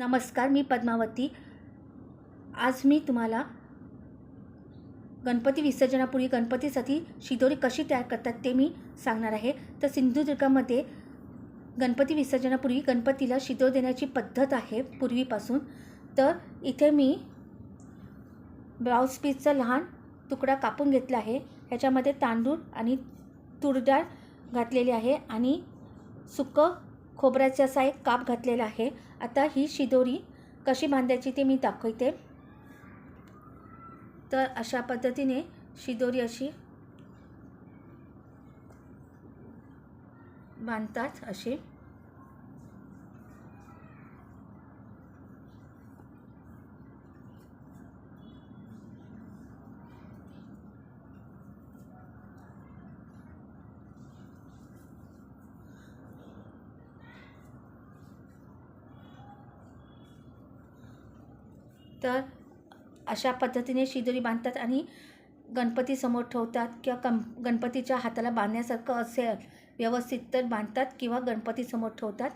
नमस्कार मी पद्मावती. आज मी तुम्हाला गणपती विसर्जनापूर्वी गणपतीसाठी शिदोरी कशी तयार करतात ते मी सांगणार आहे. तर सिंधुदुर्गामध्ये गणपती विसर्जनापूर्वी गणपतीला शिदोर देण्याची पद्धत आहे पूर्वीपासून. तर इथे मी ब्लाऊज पीसचा लहान तुकडा कापून घेतला आहे. ह्याच्यामध्ये तांदूळ आणि तूरडाळ घातलेली आहे आणि सुकं खोबऱ्याचा असा एक काप घातलेला आहे. आता ही शिदोरी कशी बांधायची ते मी दाखवते. तर अशा पद्धतीने शिदोरी अशी बांधतात अशी. तर अशा पद्धतीने शिदोरी बांधतात आणि गणपतीसमोर ठेवतात किंवा कं गणपतीच्या हाताला बांधण्यासारखं असेल व्यवस्थित तर बांधतात किंवा गणपतीसमोर ठेवतात.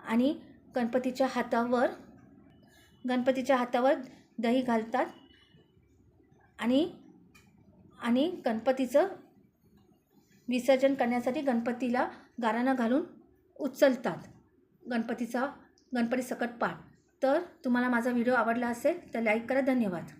आणि गणपतीच्या हातावर गणपतीच्या हातावर दही घालतात. आणि आणि गणपतीचं विसर्जन करण्यासाठी गणपतीला गाराणं घालून उचलतात. गणपतीचा गणपती सकट पाठ तर तुम्हाला माझा व्हिडिओ आवडला असेल तर लाईक करा. धन्यवाद.